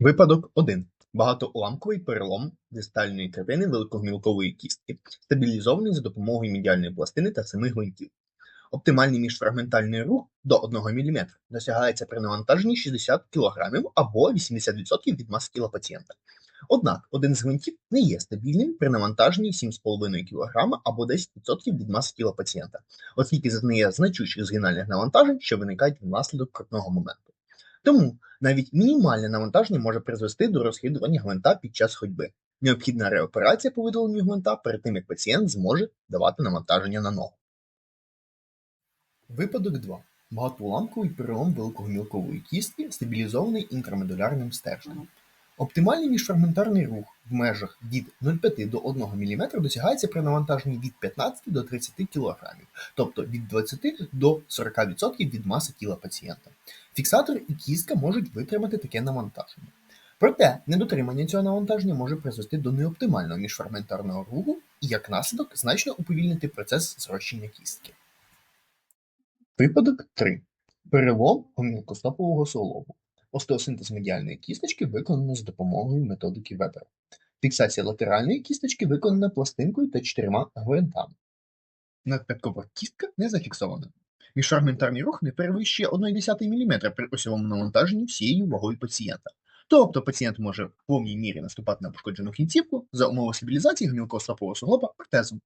Випадок 1. Багатоуламковий перелом дистальної третини великогмілкової кістки, стабілізований за допомогою медіальної пластини та семи гвинтів. Оптимальний міжфрагментальний рух до 1 мм досягається при навантаженні 60 кг або 80% від маси тіла пацієнта. Однак один з гвинтів не є стабільним при навантаженні 7,5 кг або 10% від маси тіла пацієнта, оскільки зазнає значущих згинальних навантажень, що виникають внаслідок крутного моменту. Тому навіть мінімальне навантаження може призвести до розхитування гвинта під час ходьби. Необхідна реоперація по видаленню гвинта перед тим, як пацієнт зможе давати навантаження на ногу. Випадок 2. Багатоуламковий перелом великогмілкової кістки, стабілізований інтрамедулярним стержнем. Оптимальний міжфрагментарний рух в межах від 0,5 до 1 мм досягається при навантаженні від 15 до 30 кг, тобто від 20 до 40% від маси тіла пацієнта. Фіксатор і кістка можуть витримати таке навантаження. Проте недотримання цього навантаження може призвести до неоптимального міжфрагментарного руху і як наслідок значно уповільнити процес зрощення кістки. Випадок 3. Перелом гомілкостопового суглобу. Остеосинтез медіальної кісточки виконано з допомогою методики Вебера. Фіксація латеральної кісточки виконана пластинкою та чотирма гвинтами. Надп'яткова кістка не зафіксована. Міжфрагментарний рух не перевищує 1,1 мм при осьовому навантаженні всією вагою пацієнта. Тобто пацієнт може в повній мірі наступати на пошкоджену кінцівку за умови стабілізації гомілкостопового суглоба протезом.